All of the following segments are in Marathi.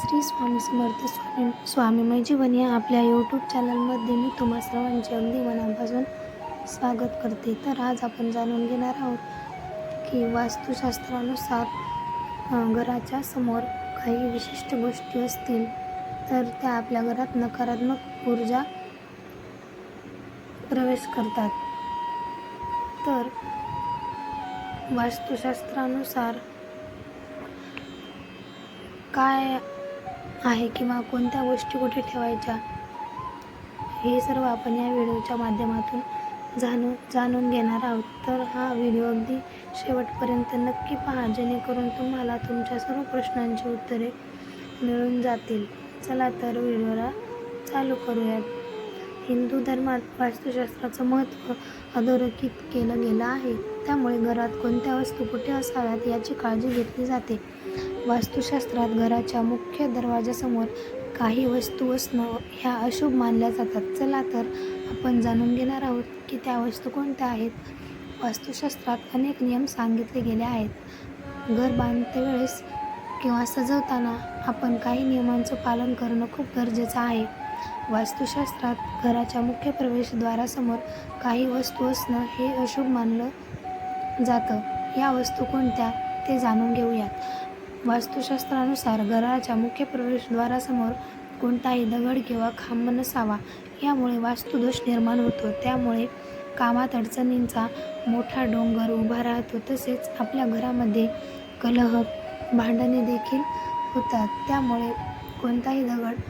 श्री स्वामी समर्थ स्वामी स्वामीमय जीवन या आपल्या यूट्यूब चॅनलमध्ये मी तुम्हा सर्वांचे अगदी मनापासून स्वागत करते. तर आज आपण जाणून घेणार आहोत की वास्तुशास्त्रानुसार घराच्या समोर काही विशिष्ट गोष्टी असतील तर त्या आपल्या घरात नकारात्मक ऊर्जा प्रवेश करतात. तर वास्तुशास्त्रानुसार काय आहे किंवा कोणत्या गोष्टी कुठे ठेवायच्या हे सर्व आपण या व्हिडिओच्या माध्यमातून जाणून जाणून घेणार आहोत. तर हा व्हिडिओ अगदी शेवटपर्यंत नक्की पहा जेणेकरून तुम्हाला तुमच्या सर्व प्रश्नांची उत्तरे मिळून जातील. चला तर व्हिडिओला चालू करूयात. हिंदू धर्मात वास्तुशास्त्राचं महत्त्व अधोरेखित केलं गेलं आहे. त्यामुळे घरात कोणत्या वस्तू कुठे असाव्यात याची काळजी घेतली जाते. वास्तुशास्त्रात घराच्या मुख्य दरवाजासमोर काही वस्तू असणं ह्या अशुभ मानल्या जातात. चला तर आपण जाणून घेणार आहोत की त्या वस्तू कोणत्या आहेत. वास्तुशास्त्रात अनेक नियम सांगितले गेले आहेत. घर बांधते वेळेस किंवा सजवताना आपण काही नियमांचं पालन करणं खूप गरजेचं आहे. वास्तुशास्त्रात घराच्या मुख्य प्रवेशद्वारासमोर काही वस्तू असणं हे अशुभ मानलं जातं. या वस्तू कोणत्या ते जाणून घेऊयात. वास्तुशास्त्रानुसार घराच्या मुख्य प्रवेशद्वारासमोर कोणताही दगड किंवा खांब नसावा यामुळे वास्तुदोष निर्माण होतो. त्यामुळे कामात अडचणींचा मोठा डोंगर उभा राहतो. तसेच आपल्या घरामध्ये कलह भांडणे देखील होतात. त्यामुळे कोणताही दगड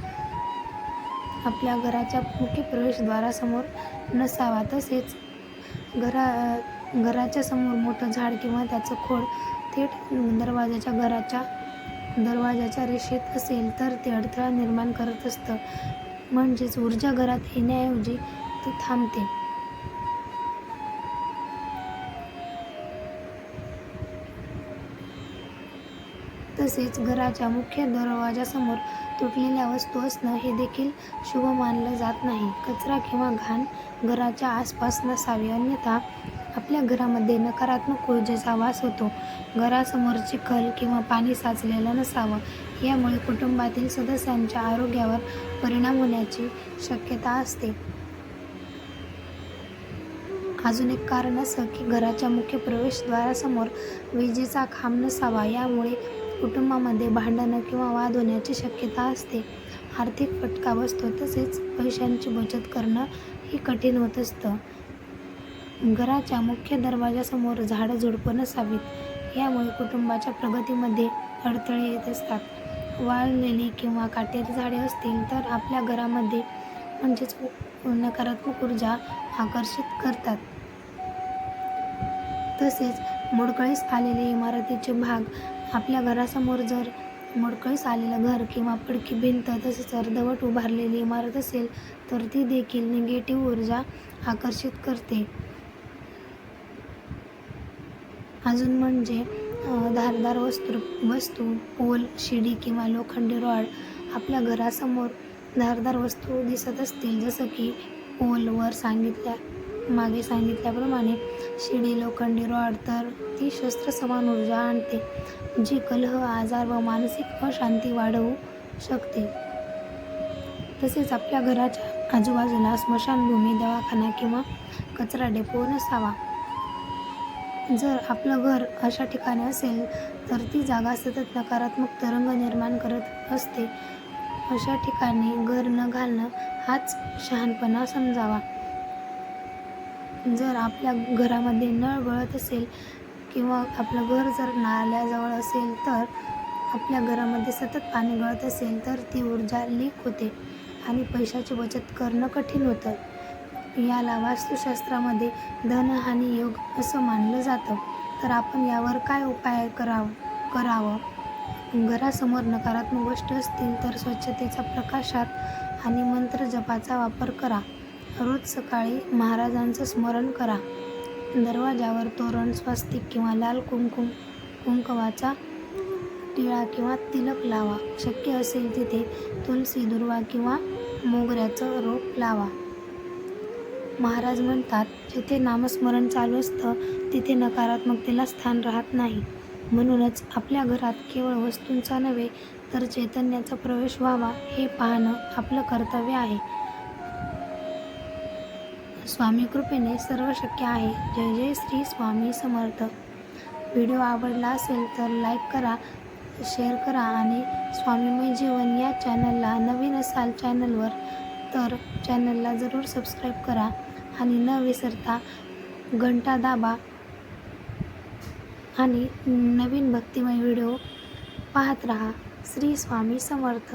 आपल्या घराच्या मुख्य प्रवेशद्वारासमोर नसावा. तसेच घरा घराच्या समोर मोठं झाड किंवा त्याचं खोड थेट दरवाजाच्या घराच्या दरवाजाच्या रेषेत असेल तर ते अडथळा निर्माण करत असतं. म्हणजेच ऊर्जा घरात येण्याऐवजी ती थांबते. तसेच घराच्या मुख्य दरवाजासमोर तुटलेल्या वस्तू असणं हे देखील शुभ मानलं जात नाही. कचरा किंवा घाण घराच्या आसपास नसावी अन्यथा आपल्या घरामध्ये नकारात्मक ऊर्जेचा वास होतो. घरासमोर चिखल किंवा पाणी साचलेलं नसावं. यामुळे कुटुंबातील सदस्यांच्या आरोग्यावर परिणाम होण्याची शक्यता असते. अजून एक कारण असं की घराच्या मुख्य प्रवेशद्वारासमोर विजेचा खांब नसावा. यामुळे कुटुंबामध्ये भांडणं किंवा वाद होण्याची शक्यता असते. आर्थिक फटका बसतो. तसेच पैशांची बचत करणं ही कठीण होत असतं. घराच्या मुख्य दरवाजासमोर झाडं झुडपं नसावीत यामुळे कुटुंबाच्या प्रगतीमध्ये अडथळे येत असतात. वाळलेली किंवा काटेरी झाडे असतील तर आपल्या घरामध्ये म्हणजेच नकारात्मक ऊर्जा आकर्षित करतात. तसेच मोडकळीस आलेले इमारतीचे भाग आपल्या घरासमोर जर मोडकळीस आलेलं घर किंवा पडकी भिंत तसेच अर्धवट उभारलेली इमारत असेल तर ती देखील निगेटिव्ह ऊर्जा आकर्षित करते. अजून म्हणजे धारदार वस्तू वस्तू पोल शिडी किंवा लोखंडी रॉड आपल्या घरासमोर धारदार वस्तू दिसत असतील. जसं की पोलवर सांगितल्या मागे सांगितल्याप्रमाणे शिडी लोखंडी रॉड तर ती शस्त्र समान ऊर्जा आणते जी कलह आजार व मानसिक अशांती वाढवू शकते. तसेच आपल्या घराच्या आजूबाजूला स्मशानभूमी दवाखाना किंवा कचरा डेपो नसावा. जर आपलं घर अशा ठिकाणी असेल तर ती जागा सतत नकारात्मक तरंग निर्माण करत असते. अशा ठिकाणी घर न घालणं हाच शहाणपणा समजावा. जर आपल्या घरामध्ये नळ गळत असेल किंवा आपलं घर जर नाल्याजवळ असेल तर आपल्या घरामध्ये सतत पाणी गळत असेल तर ती ऊर्जा लीक होते आणि पैशाची बचत करणं कठीण होतं. याला वास्तुशास्त्रामध्ये धनहानी योग असं मानलं जातं. तर आपण यावर काय उपाय कराव करावं? घरासमोर नकारात्मक गोष्ट असतील तर स्वच्छतेच्या प्रकाशात आणि मंत्र जपाचा वापर करा. रोज सकाळी महाराजांचं स्मरण करा. दरवाजावर तोरण स्वस्तिक किंवा लाल कुंकुम कुंकवाचा टिळा किंवा तिलक लावा. शक्य असेल तिथे तुलसी दुर्वा किंवा मोगऱ्याचं रोप लावा. महाराज म्हणतात जिथे नामस्मरण चालू असतं तिथे नकारात्मकतेला स्थान राहत नाही. म्हणूनच आपल्या घरात केवळ वस्तूंचा नव्हे तर चैतन्याचा प्रवेश व्हावा हे पाहणं आपलं कर्तव्य आहे. स्वामी कृपेने सर्व शक्य आहे. जय जय श्री स्वामी समर्थ. व्हिडिओ आवडला असेल तर लाईक करा शेअर करा आणि स्वामीमय जीवन या चॅनलला नवीन असाल चॅनलवर तर चॅनलला जरूर सबस्क्राईब करा. आणि न विसरता घंटा दाबा आणि नवीन भक्तिमय व्हिडिओ पाहत राहा. श्री स्वामी समर्थ.